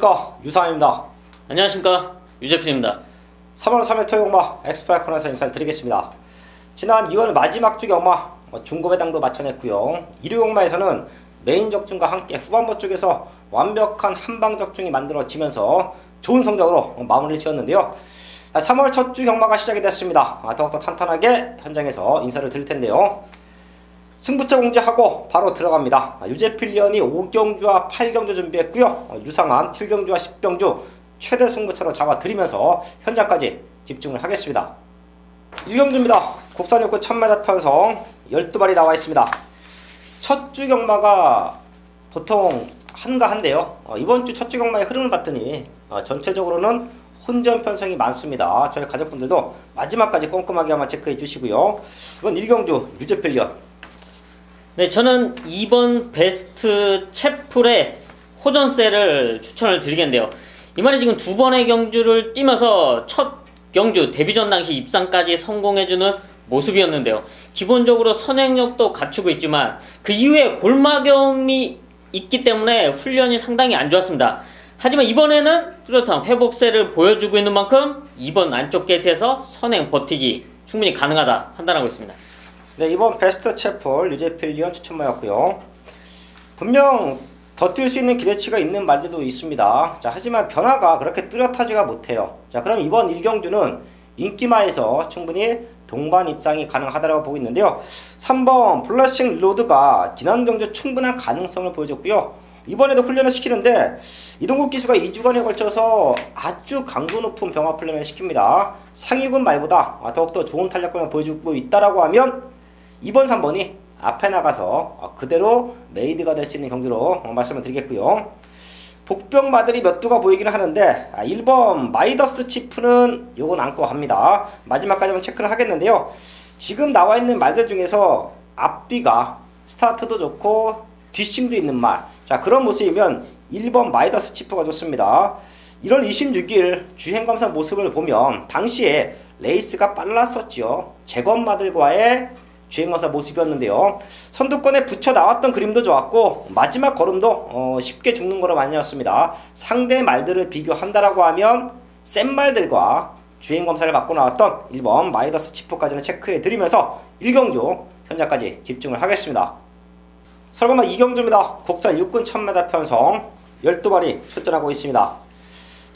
안녕하십니까 유상입니다. 안녕하십니까 유재필입니다. 3월 3일 토요일마 엑스프라 코너에서 인사를 드리겠습니다. 지난 2월 마지막 주 경마 뭐 중고배당도 맞춰냈고요. 일요 경마에서는 메인 적중과 함께 후반부 쪽에서 완벽한 한방 적중이 만들어지면서 좋은 성적으로 마무리를 지었는데요. 3월 첫 주 경마가 시작이 됐습니다. 아, 더욱더 탄탄하게 현장에서 인사를 드릴 텐데요. 승부처 공지하고 바로 들어갑니다. 아, 유재필리언이 5경주와 8경주 준비했고요. 어, 유상한 7경주와 10경주 최대 승부처로 잡아드리면서 현장까지 집중을 하겠습니다. 1경주입니다. 국산 욕구 1000m 편성 12발이 나와 있습니다. 첫 주 경마가 보통 한가한데요. 어, 이번 주 첫 주 경마의 흐름을 봤더니 어, 전체적으로는 혼전 편성이 많습니다. 저희 가족분들도 마지막까지 꼼꼼하게 한번 체크해 주시고요. 이번 1경주 유재필리언 네, 저는 2번 베스트 채플의 호전세를 추천을 드리겠는데요. 이 말이 지금 두 번의 경주를 뛰면서 첫 경주 데뷔전 당시 입상까지 성공해주는 모습이었는데요. 기본적으로 선행력도 갖추고 있지만 그 이후에 골마경이 있기 때문에 훈련이 상당히 안 좋았습니다. 하지만 이번에는 뚜렷한 회복세를 보여주고 있는 만큼 이번 안쪽 게이트에서 선행 버티기 충분히 가능하다 판단하고 있습니다. 네, 이번 베스트 채플 유재필리언 추천마였고요. 분명 더 뛸 수 있는 기대치가 있는 말들도 있습니다. 자, 하지만 변화가 그렇게 뚜렷하지가 못해요. 자, 그럼 이번 1경주는 인기마에서 충분히 동반 입장이 가능하다고 보고 있는데요. 3번 플러싱 로드가 지난 경주 충분한 가능성을 보여줬고요. 이번에도 훈련을 시키는데 이동국 기수가 2주간에 걸쳐서 아주 강도 높은 병합 훈련을 시킵니다. 상위군 말보다 더욱더 좋은 탄력감을 보여주고 있다라고 하면 2번, 3번이 앞에 나가서 어, 그대로 메이드가 될 수 있는 경기로 어, 말씀을 드리겠고요. 복병 마들이 몇 두가 보이기는 하는데 1번 아, 마이더스 치프는 요건 안고 합니다. 마지막까지 한번 체크를 하겠는데요. 지금 나와 있는 말들 중에서 앞뒤가 스타트도 좋고 뒷심도 있는 말. 자 그런 모습이면 1번 마이더스 치프가 좋습니다. 1월 26일 주행검사 모습을 보면 당시에 레이스가 빨랐었죠. 재검마들과의 주행거사 모습이었는데요. 선두권에 붙여 나왔던 그림도 좋았고 마지막 걸음도 어, 쉽게 죽는 거로 많이었습니다. 상대 말들을 비교한다라고 하면 센 말들과 주행 검사를 받고 나왔던 1번 마이더스 치프까지는 체크해 드리면서 1경주 현장까지 집중을 하겠습니다. 설거마 2경주입니다. 국산 육군 1000m 편성 12마리 출전하고 있습니다.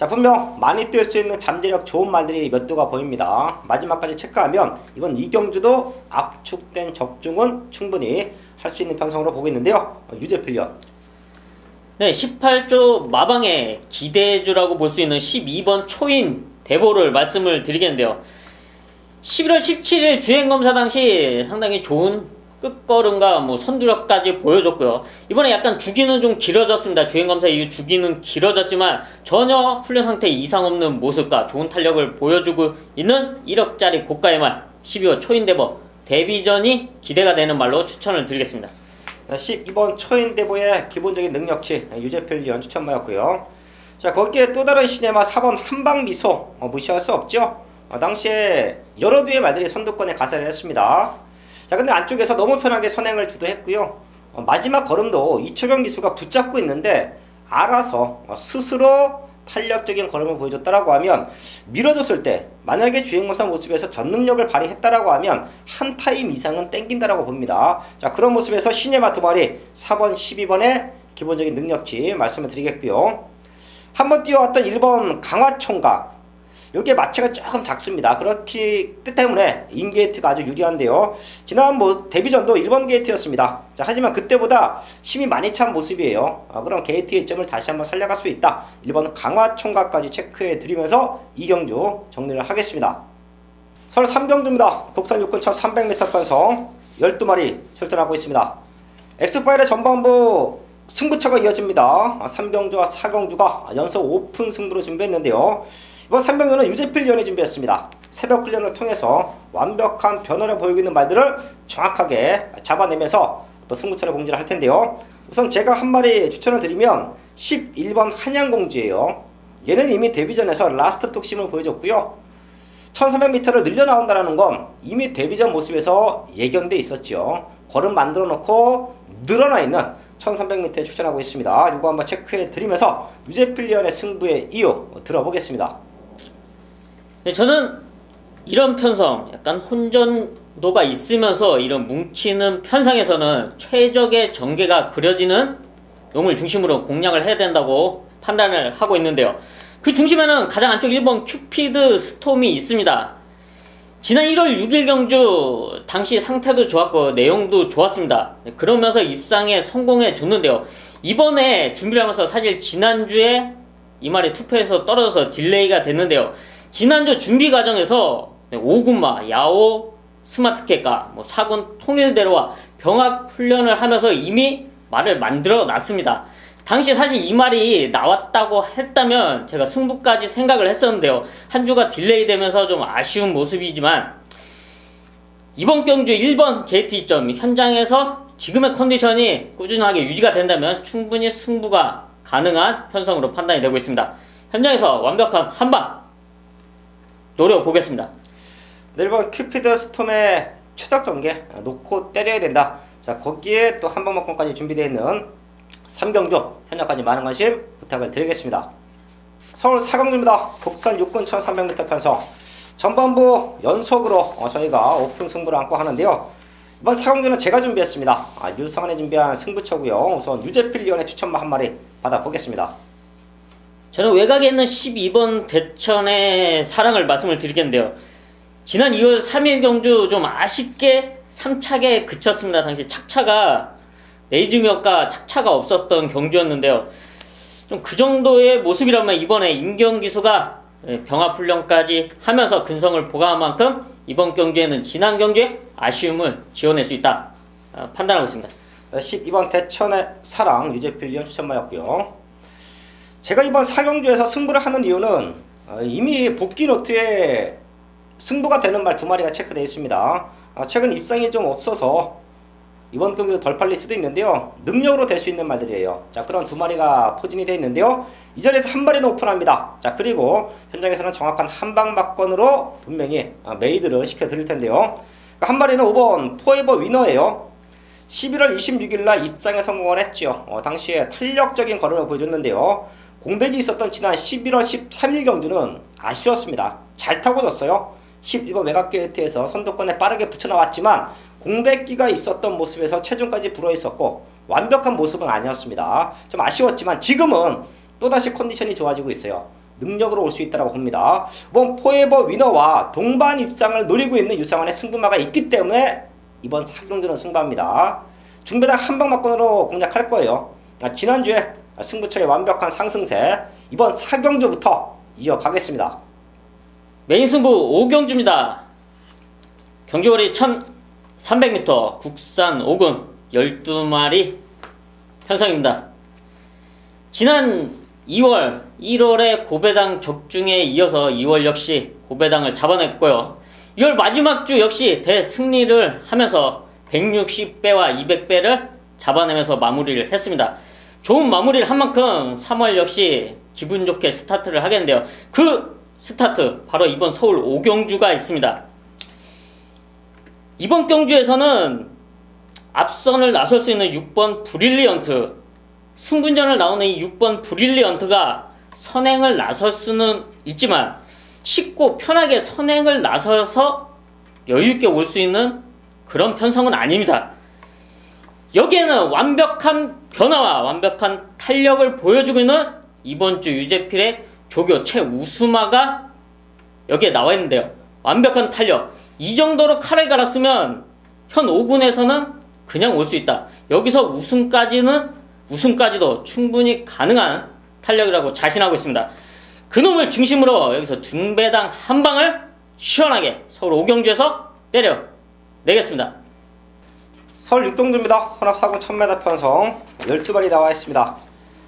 자 분명 많이 뛸 수 있는 잠재력 좋은 말들이 몇 도가 보입니다. 마지막까지 체크하면 이번 이경주도 압축된 적중은 충분히 할 수 있는 편성으로 보고 있는데요. 유재필련 네 18조 마방의 기대주라고 볼 수 있는 12번 초인 대보를 말씀을 드리겠는데요. 11월 17일 주행검사 당시 상당히 좋은 끝걸음과 뭐 선두력까지 보여줬고요. 이번에 약간 주기는 좀 길어졌습니다. 주행검사 이후 주기는 길어졌지만 전혀 훈련 상태 이상 없는 모습과 좋은 탄력을 보여주고 있는 1억짜리 고가의 말 12월 초인대버 데뷔전이 기대가 되는 말로 추천을 드리겠습니다. 12번 초인대보의 기본적인 능력치 유재필 연 추천마였고요. 자 거기에 또 다른 시네마 4번 한방미소 어, 무시할 수 없죠. 어, 당시에 여러 뒤의 말들이 선두권에 가세를 했습니다. 자 근데 안쪽에서 너무 편하게 선행을 주도했고요. 어, 마지막 걸음도 이초경 기수가 붙잡고 있는데 알아서 어, 스스로 탄력적인 걸음을 보여줬다라고 하면 밀어줬을 때 만약에 주행모사 모습에서 전능력을 발휘했다라고 하면 한 타임 이상은 땡긴다라고 봅니다. 자 그런 모습에서 시네마 두 마리 4번 12번의 기본적인 능력치 말씀을 드리겠고요. 한번 뛰어왔던 1번 강화총각 여기에 마체가 조금 작습니다. 그렇기 때문에 인게이트가 아주 유리한데요. 지난 뭐 데뷔전도 1번 게이트였습니다. 자, 하지만 그때보다 힘이 많이 찬 모습이에요. 아, 그럼 게이트의 점을 다시 한번 살려갈 수 있다. 1번 강화 총각까지 체크해 드리면서 이경주 정리를 하겠습니다. 서울 3경주입니다. 국산 육군 첫 300m 편성 12마리 출전하고 있습니다. 엑스파일의 전반부 승부처가 이어집니다. 3경주와 아, 4경주가 연속 오픈 승부로 준비했는데요. 이번 3병년은 유재필 연회 준비했습니다. 새벽 훈련을 통해서 완벽한 변화를 보이고 있는 말들을 정확하게 잡아내면서 또 승부처를 공지를 할 텐데요. 우선 제가 한 마리 추천을 드리면 11번 한양공주예요. 얘는 이미 데뷔전에서 라스트 톡심을 보여줬고요. 1300m를 늘려 나온다는 건 이미 데뷔전 모습에서 예견돼 있었죠. 걸음 만들어 놓고 늘어나 있는 1300m에 출전하고 있습니다. 이거 한번 체크해 드리면서 유제필리언의 승부의 이유 들어보겠습니다. 네, 저는 이런 편성, 약간 혼전도가 있으면서 이런 뭉치는 편성에서는 최적의 전개가 그려지는 용을 중심으로 공략을 해야 된다고 판단을 하고 있는데요. 그 중심에는 가장 안쪽 1번 큐피드 스톰이 있습니다. 지난 1월 6일 경주 당시 상태도 좋았고 내용도 좋았습니다. 네, 그러면서 입상에 성공해 줬는데요. 이번에 준비를 하면서 사실 지난주에 이 말이 투표에서 떨어져서 딜레이가 됐는데요. 지난주 준비 과정에서 네, 오군마, 야오, 스마트캣과 뭐 사군 통일대로와 병합 훈련을 하면서 이미 말을 만들어 놨습니다. 당시 사실 이 말이 나왔다고 했다면 제가 승부까지 생각을 했었는데요. 한 주가 딜레이 되면서 좀 아쉬운 모습이지만 이번 경주 1번 게이트 이점 현장에서 지금의 컨디션이 꾸준하게 유지가 된다면 충분히 승부가 가능한 편성으로 판단이 되고 있습니다. 현장에서 완벽한 한방 노려보겠습니다. 네, 1번 큐피드 스톰의 최적 전개 놓고 때려야 된다. 자 거기에 또 한방만큼까지 준비되어 있는 3경주 현장까지 많은 관심 부탁을 드리겠습니다. 서울 사경주입니다. 국산 육군 1300m 편성 전반부 연속으로 어, 저희가 오픈 승부를 안고 하는데요. 이번 사경주는 제가 준비했습니다. 아, 유성환이 준비한 승부처고요. 우선 유재필 리언의 추천마 한 마리 받아보겠습니다. 저는 외곽에 있는 12번 대천의 사랑을 말씀을 드리겠는데요. 지난 2월 3일 경주 좀 아쉽게 3착에 그쳤습니다. 당시 착차가 레이즈미어가 착차가 없었던 경주였는데요. 좀 그 정도의 모습이라면 이번에 임경 기수가 예, 병합훈련까지 하면서 근성을 보강한 만큼 이번 경주에는 지난 경주에 아쉬움을 지원할 수 있다 아, 판단하고 있습니다. 12번 대천의 사랑 유재필리언 추천마였고요. 제가 이번 사경주에서 승부를 하는 이유는 어, 이미 복귀 노트에 승부가 되는 말 두 마리가 체크되어 있습니다. 아, 최근 입상이 좀 없어서 이번 경기도 덜 팔릴 수도 있는데요. 능력으로 될 수 있는 말들이에요. 자, 그런 두 마리가 포진이 되어 있는데요. 이 자리에서 한 마리는 오픈합니다. 자, 그리고 현장에서는 정확한 한방 막건으로 분명히 아, 메이드를 시켜드릴 텐데요. 그러니까 한 마리는 5번 포에버 위너예요. 11월 26일 날 입장에 성공을 했죠. 어, 당시에 탄력적인 걸음을 보여줬는데요. 공백이 있었던 지난 11월 13일 경주는 아쉬웠습니다. 잘 타고 졌어요. 11번 외곽 게이트에서 선두권에 빠르게 붙여나왔지만 공백기가 있었던 모습에서 체중까지 불어있었고 완벽한 모습은 아니었습니다. 좀 아쉬웠지만 지금은 또다시 컨디션이 좋아지고 있어요. 능력으로 올 수 있다고 봅니다. 이번 포에버 위너와 동반 입장을 노리고 있는 유상원의 승부마가 있기 때문에 이번 사경주는 승부합니다. 중배당 한방 막건으로 공략할 거예요. 아, 지난주에 승부처의 완벽한 상승세 이번 사경주부터 이어가겠습니다. 메인 승부 5경주입니다. 경주거리 1300m 국산 5군 12마리 편성입니다. 지난 2월, 1월에 고배당 적중에 이어서 2월 역시 고배당을 잡아냈고요. 2월 마지막 주 역시 대승리를 하면서 160배와 200배를 잡아내면서 마무리를 했습니다. 좋은 마무리를 한 만큼 3월 역시 기분 좋게 스타트를 하겠는데요. 그 스타트 바로 이번 서울 오경주가 있습니다. 이번 경주에서는 앞선을 나설 수 있는 6번 브릴리언트 승분전을 나오는 이 6번 브릴리언트가 선행을 나설 수는 있지만 쉽고 편하게 선행을 나서서 여유있게 올 수 있는 그런 편성은 아닙니다. 여기에는 완벽한 변화와 완벽한 탄력을 보여주고 있는 이번 주 유재필의 조교 최우수마가 여기에 나와 있는데요. 완벽한 탄력. 이 정도로 칼을 갈았으면 현 5군에서는 그냥 올 수 있다. 여기서 우승까지는 우승까지도 충분히 가능한 탄력이라고 자신하고 있습니다. 그놈을 중심으로 여기서 중배당 한 방을 시원하게 서울 오경주에서 때려 내겠습니다. 서울 육동주입니다. 혼합 사군 1000m 편성 12발이 나와 있습니다.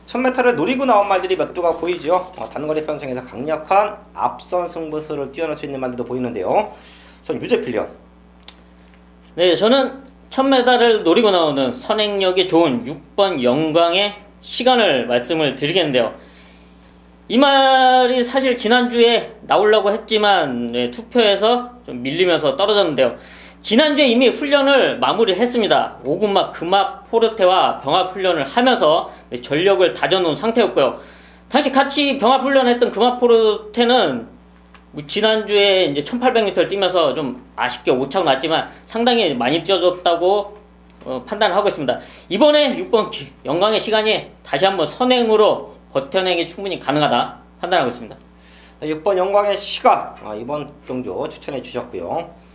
1000m를 노리고 나온 말들이 몇 두가 보이죠. 어, 단거리 편성에서 강력한 앞선 승부수를 뛰어날 수 있는 말들도 보이는데요. 전 유재 필리언. 네, 저는 1000m를 노리고 나오는 선행력이 좋은 6번 영광의 시간을 말씀을 드리겠는데요. 이 말이 사실 지난주에 나오려고 했지만 네, 투표에서 좀 밀리면서 떨어졌는데요. 지난주에 이미 훈련을 마무리했습니다. 오군막 금합 포르테와 병합 훈련을 하면서 전력을 다져놓은 상태였고요. 당시 같이 병합 훈련했던 금합 포르테는 지난주에 이제 1800m를 뛰면서 좀 아쉽게 오차가 났지만 상당히 많이 뛰어줬다고 어, 판단을 하고 있습니다. 이번에 6번 영광의 시간이 다시 한번 선행으로 버텨내기 충분히 가능하다 판단하고 있습니다. 6번 영광의 시간 아, 이번 경주 추천해 주셨고요.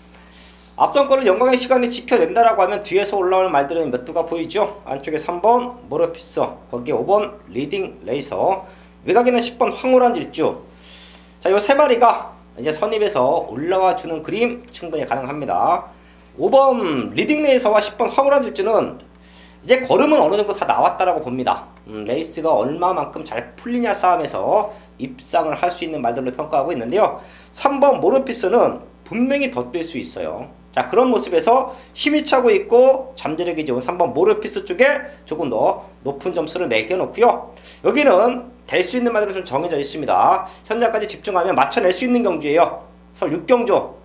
앞선 거를 영광의 시간이 지켜낸다라고 하면 뒤에서 올라오는 말들은 몇 두가 보이죠? 안쪽에 3번 모르피스 거기에 5번 리딩 레이서 외곽에는 10번 황홀한 질주 자, 요 세 마리가 이제 선입에서 올라와 주는 그림 충분히 가능합니다. 5번 리딩 레이서와 10번 황홀한 질주는 이제 걸음은 어느 정도 다 나왔다라고 봅니다. 음, 레이스가 얼마만큼 잘 풀리냐 싸움에서 입상을 할 수 있는 말들로 평가하고 있는데요. 3번 모르피스는 분명히 더뛸수 있어요. 자 그런 모습에서 힘이 차고 있고 잠재력이 좋은 3번 모르피스 쪽에 조금 더 높은 점수를 매겨놓고요. 여기는 될 수 있는 말들은 좀 정해져 있습니다. 현장까지 집중하면 맞춰낼 수 있는 경주예요. 설 6경주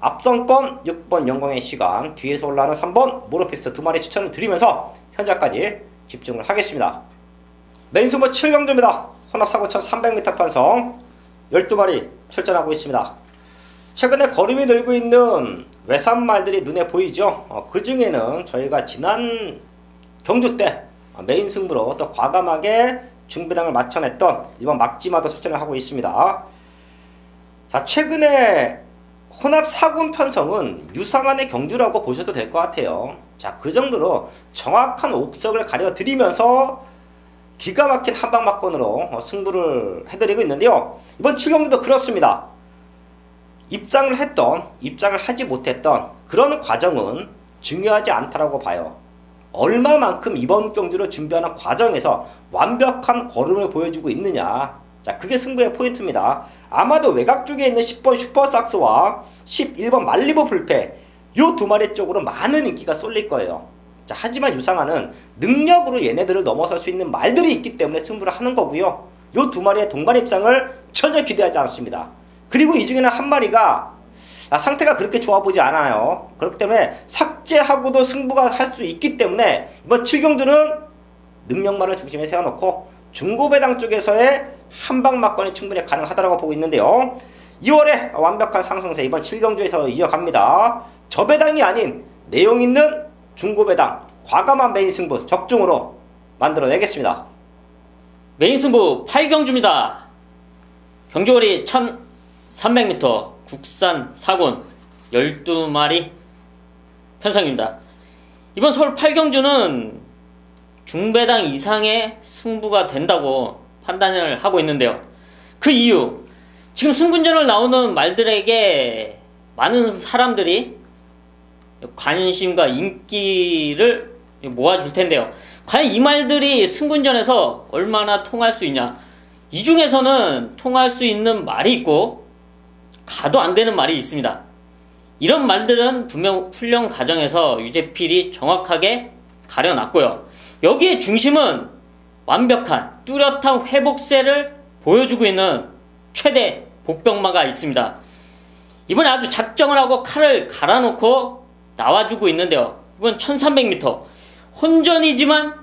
앞선권 6번 영광의 시간 뒤에서 올라오는 3번 모르피스 두 마리 추천을 드리면서 현장까지 집중을 하겠습니다. 메인 승부 7경주입니다. 혼합사고 1300m 편성 12마리 출전하고 있습니다. 최근에 걸음이 늘고 있는 외산말들이 눈에 보이죠. 어, 그 중에는 저희가 지난 경주 때 메인 승부로 또 과감하게 중비량을 맞춰냈던 이번 막지마도 수천을 하고 있습니다. 자 최근에 혼합 사군 편성은 유상한의 경주라고 보셔도 될 것 같아요. 자 그 정도로 정확한 옥석을 가려드리면서 기가 막힌 한방막건으로 어, 승부를 해드리고 있는데요. 이번 7경기도 그렇습니다. 입장을 했던, 입장을 하지 못했던 그런 과정은 중요하지 않다라고 봐요. 얼마만큼 이번 경주를 준비하는 과정에서 완벽한 걸음을 보여주고 있느냐. 자, 그게 승부의 포인트입니다. 아마도 외곽 쪽에 있는 10번 슈퍼삭스와 11번 말리버 불패, 요 두 마리 쪽으로 많은 인기가 쏠릴 거예요. 자, 하지만 유상아는 능력으로 얘네들을 넘어설 수 있는 말들이 있기 때문에 승부를 하는 거고요. 요 두 마리의 동반 입장을 전혀 기대하지 않습니다. 그리고 이 중에는 한 마리가 아, 상태가 그렇게 좋아 보지 않아요. 그렇기 때문에 삭제하고도 승부가 할 수 있기 때문에 이번 7경주는 능력만을 중심에 세워놓고 중고 배당 쪽에서의 한방막권이 충분히 가능하다고 보고 있는데요. 2월에 완벽한 상승세 이번 7경주에서 이어갑니다. 저배당이 아닌 내용 있는 중고 배당 과감한 메인 승부 적중으로 만들어내겠습니다. 메인 승부 8경주입니다. 경주월이 1 0 300m 국산 사군 12마리 편성입니다. 이번 서울 8경주는 중배당 이상의 승부가 된다고 판단을 하고 있는데요. 그 이유, 지금 승분전을 나오는 말들에게 많은 사람들이 관심과 인기를 모아줄 텐데요. 과연 이 말들이 승분전에서 얼마나 통할 수 있냐? 이 중에서는 통할 수 있는 말이 있고 가도 안 되는 말이 있습니다. 이런 말들은 분명 훈련 과정에서 유재필이 정확하게 가려놨고요. 여기에 중심은 완벽한 뚜렷한 회복세를 보여주고 있는 최대 복병마가 있습니다. 이번에 아주 작정을 하고 칼을 갈아놓고 나와주고 있는데요. 이번 1300m 혼전이지만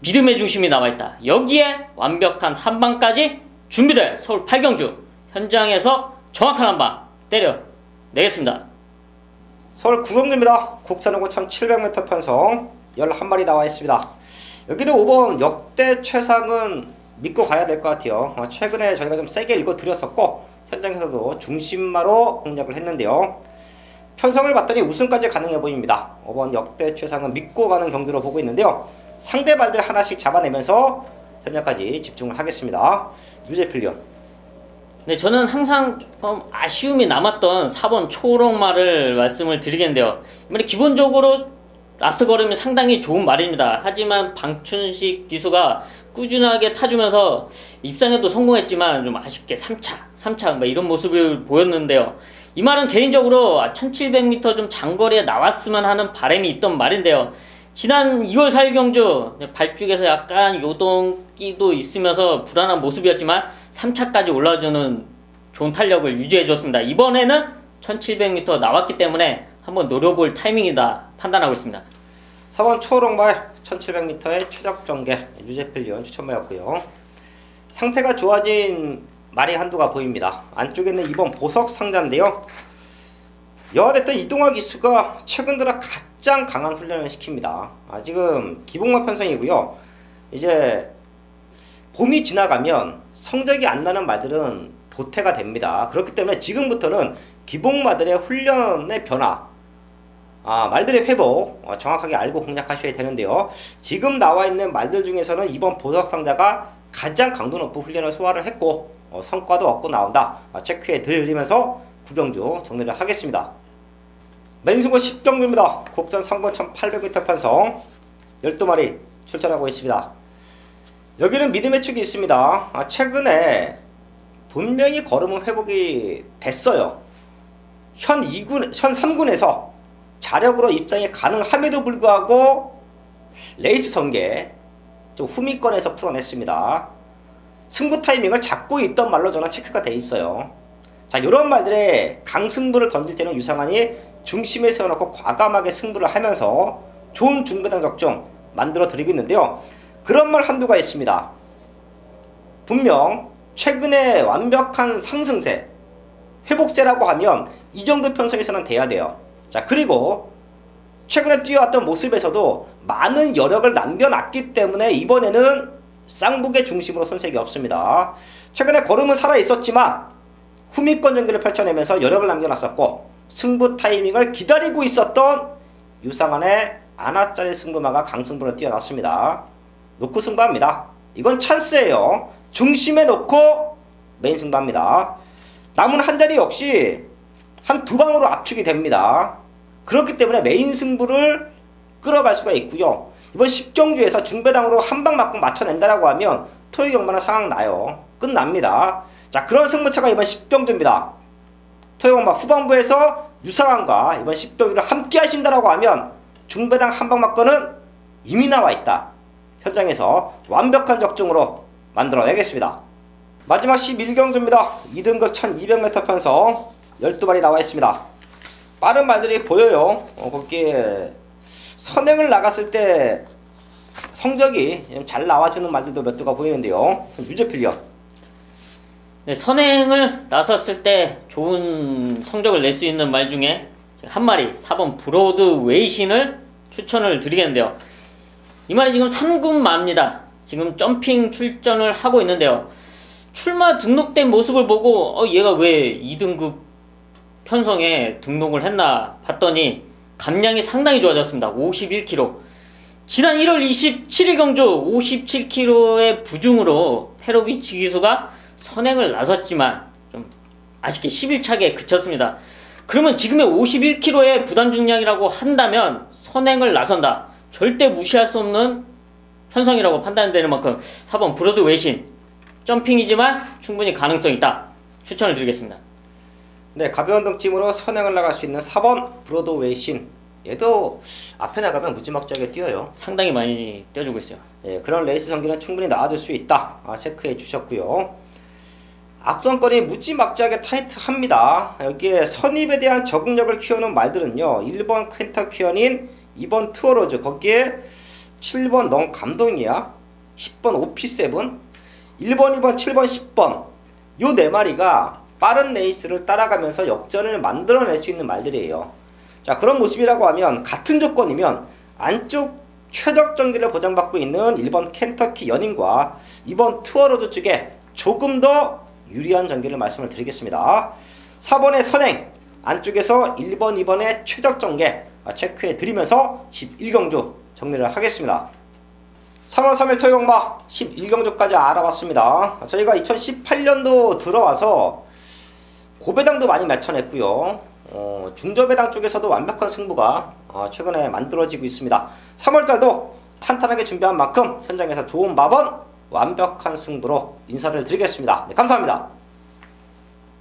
믿음의 중심이 나와있다. 여기에 완벽한 한방까지 준비될 서울 8경주 현장에서 정확한 한방 때려 내겠습니다. 서울 구성입니다. 국산호고 1700m 편성 11마리 나와 있습니다. 여기는 5번 역대 최상은 믿고 가야 될 것 같아요. 어, 최근에 저희가 좀 세게 읽어드렸었고 현장에서도 중심마로 공략을 했는데요. 편성을 봤더니 우승까지 가능해 보입니다. 5번 역대 최상은 믿고 가는 경기로 보고 있는데요. 상대 발들 하나씩 잡아내면서 현장까지 집중을 하겠습니다. 유재필련 네, 저는 항상 좀 아쉬움이 남았던 4번 초록말을 말씀을 드리겠는데요. 이번에 기본적으로 라스트 걸음이 상당히 좋은 말입니다. 하지만 방춘식 기수가 꾸준하게 타주면서 입상에도 성공했지만 좀 아쉽게 3차, 3차 뭐 이런 모습을 보였는데요. 이 말은 개인적으로 1700m 좀 장거리에 나왔으면 하는 바람이 있던 말인데요. 지난 2월 4일 경주 발쪽에서 약간 요동기도 있으면서 불안한 모습이었지만 3차까지 올라주는 좋은 탄력을 유지해 줬습니다. 이번에는 1700m 나왔기 때문에 한번 노려볼 타이밍이다 판단하고 있습니다. 4번 초록말 1700m의 최적 전개 유제필리온 추천마였고요. 상태가 좋아진 말이 한두가 보입니다. 안쪽에는 이번 보석 상자인데요. 여하됐던 이동화 기수가 최근 들어 가장 강한 훈련을 시킵니다. 아, 지금 기복마 편성이고요. 이제 봄이 지나가면 성적이 안 나는 말들은 도태가 됩니다. 그렇기 때문에 지금부터는 기복마들의 훈련의 변화, 아, 말들의 회복 어, 정확하게 알고 공략하셔야 되는데요. 지금 나와 있는 말들 중에서는 이번 보석 상자가 가장 강도 높은 훈련을 소화를 했고 어, 성과도 얻고 나온다. 아, 체크해 드리면서 구경주 정리를 하겠습니다. 맨승고 10경주입니다. 곡선 3번 1800m 편성 12마리 출전하고 있습니다. 여기는 믿음의 축이 있습니다. 아, 최근에 분명히 걸음은 회복이 됐어요. 현 2군, 현 3군에서 자력으로 입장이 가능함에도 불구하고 레이스 전개 좀 후미권에서 풀어냈습니다. 승부 타이밍을 잡고 있던 말로 저는 체크가 돼 있어요. 자, 이런 말들의 강승부를 던질 때는 유상한이 중심에 세워놓고 과감하게 승부를 하면서 좋은 중배당 적중 만들어 드리고 있는데요. 그런 말 한두가 있습니다. 분명 최근에 완벽한 상승세, 회복세라고 하면 이 정도 편성에서는 돼야 돼요. 자, 그리고 최근에 뛰어왔던 모습에서도 많은 여력을 남겨놨기 때문에 이번에는 쌍북의 중심으로 손색이 없습니다. 최근에 걸음은 살아있었지만 후미권 전기를 펼쳐내면서 여력을 남겨놨었고 승부 타이밍을 기다리고 있었던 유상한의 아나짜리 승부마가 강승부로 뛰어났습니다. 놓고 승부합니다. 이건 찬스예요. 중심에 놓고 메인 승부합니다. 남은 한 자리 역시 한 두 방으로 압축이 됩니다. 그렇기 때문에 메인 승부를 끌어갈 수가 있고요. 이번 10경주에서 중배당으로 한 방 맞고 맞춰낸다라고 하면 토익 경마는 상황 나요. 끝납니다. 자 그런 승부처가 이번 10경주입니다. 토익 경마 후반부에서 유상한과 이번 10경주를 함께 하신다라고 하면 중배당 한 방 맞고는 이미 나와 있다. 현장에서 완벽한 적중으로 만들어내겠습니다. 마지막 11경주입니다. 2등급 1200m 편성 12발이 나와 있습니다. 빠른 말들이 보여요. 어, 거기에 선행을 나갔을 때 성적이 잘 나와주는 말들도 몇 두가 보이는데요. 유제필련. 네, 선행을 나섰을 때 좋은 성적을 낼 수 있는 말 중에 한 마리 4번 브로드 웨이신을 추천을 드리겠는데요. 이 말이 지금 3군 마입니다. 지금 점핑 출전을 하고 있는데요. 출마 등록된 모습을 보고 어, 얘가 왜 2등급 편성에 등록을 했나 봤더니 감량이 상당히 좋아졌습니다. 51kg. 지난 1월 27일 경주 57kg의 부중으로 페로비치 기수가 선행을 나섰지만 좀 아쉽게 11차게 그쳤습니다. 그러면 지금의 51kg의 부담 중량이라고 한다면 선행을 나선다. 절대 무시할 수 없는 편성이라고 판단되는 만큼 4번 브로드 웨신 점핑이지만 충분히 가능성 있다. 추천을 드리겠습니다. 네, 가벼운 등짐으로 선행을 나갈 수 있는 4번 브로드웨이 신. 얘도 앞에 나가면 무지막지하게 뛰어요. 상당히 많이 뛰어주고 있어요. 예, 그런 레이스 성기는 충분히 나와줄 수 있다. 아, 체크해 주셨고요. 앞선 거리 무지막지하게 타이트합니다. 여기에 선입에 대한 적응력을 키우는 말들은요. 1번 켄터퀴언인 2번 투어로즈 거기에 7번 넌 감동이야 10번 오피7 1번, 2번, 7번, 10번 요 네 마리가 빠른 레이스를 따라가면서 역전을 만들어낼 수 있는 말들이에요. 자 그런 모습이라고 하면 같은 조건이면 안쪽 최적 전기를 보장받고 있는 1번 켄터키 연인과 2번 투어로드 쪽에 조금 더 유리한 전기를 말씀을 드리겠습니다. 4번의 선행 안쪽에서 1번, 2번의 최적 전개 체크해 드리면서 11경주 정리를 하겠습니다. 3월 3일 토요 경마 11경주까지 알아봤습니다. 저희가 2018년도 들어와서 고배당도 많이 맺혀냈고요. 어, 중저배당 쪽에서도 완벽한 승부가 어, 최근에 만들어지고 있습니다. 3월달도 탄탄하게 준비한 만큼 현장에서 좋은 마번 완벽한 승부로 인사를 드리겠습니다. 네, 감사합니다.